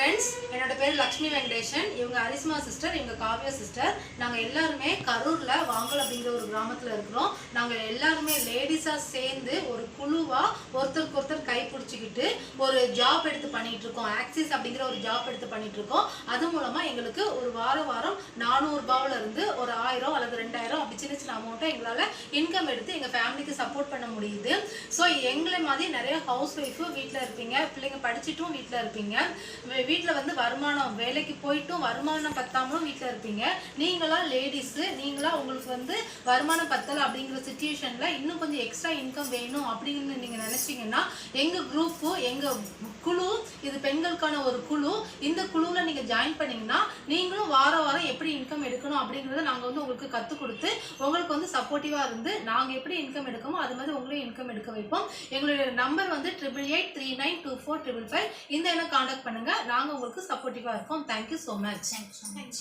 Friends என்னோட பேர் லக்ஷ்மி வெங்கடேஷன். இவங்க அரிஸ்மா சிஸ்டர் இவங்க காவ்யா சிஸ்டர் நாங்கள் எல்லாருமே கரூரில் வாங்கல் அப்படிங்கிற ஒரு கிராமத்தில் இருக்கிறோம். நாங்கள் எல்லாருமே லேடிஸாக சேர்ந்து ஒரு குழுவாக ஒருத்தருக்கு ஒருத்தர் கை பிடிச்சிக்கிட்டு ஒரு ஜாப் எடுத்து பண்ணிகிட்டு இருக்கோம் ஆக்சிஸ் அப்படிங்கிற ஒரு ஜாப் எடுத்து பண்ணிகிட்டு இருக்கோம் அது மூலமாக எங்களுக்கு ஒரு வார வாரம் நானூறுபாவில் இருந்து ஒரு ஆயிரம் அல்லது ரெண்டாயிரம் அப்படி அமௌண்ட்டை எங்களால் இன்கம் எடுத்து எங்கள் ஃபேமிலிக்கு சப்போர்ட் பண்ண முடியுது. ஸோ எங்களை மாதிரி நிறைய ஹவுஸ் ஒய்ஃபு வீட்டில் இருப்பீங்க. பிள்ளைங்க படிச்சுட்டும் வீட்டில் இருப்பீங்க. வீட்டில் வந்து வருமானம் வேலைக்கு போயிட்டும் வருமானம் பத்தாமலும் வீட்டில் இருப்பீங்க. நீங்களாம் லேடிஸு நீங்களாம் உங்களுக்கு வந்து வருமானம் பத்தலை அப்படிங்கிற சுச்சுவேஷனில் இன்னும் கொஞ்சம் எக்ஸ்ட்ரா இன்கம் வேணும் அப்படின்னு நீங்கள் நினச்சிங்கன்னா எங்கள் குரூப்பு எங்கள் குழு இது பெண்களுக்கான ஒரு குழு. இந்த குழுவில் நீங்கள் ஜாயின் பண்ணிங்கன்னா நீங்களும் வாரம் வாரம் எடுக்கணும் அப்படிங்கிறத நாங்கள் வந்து உங்களுக்கு கற்றுக் கொடுத்து உங்களுக்கு வந்து சப்போர்ட்டிவாக இருந்து நாங்கள் எப்படி இன்கம் எடுக்கமோ அது மாதிரி உங்களையும் இன்கம் எடுக்க வைப்போம். எங்களுடைய நம்பர் வந்து triple eight three nine two four triple five இந்த எண்ணை காண்டாக்ட் பண்ணுங்கள் நாங்கள் உங்களுக்கு சப்போர்ட்டிவாக இருக்கோம். Thank you so much thank you so much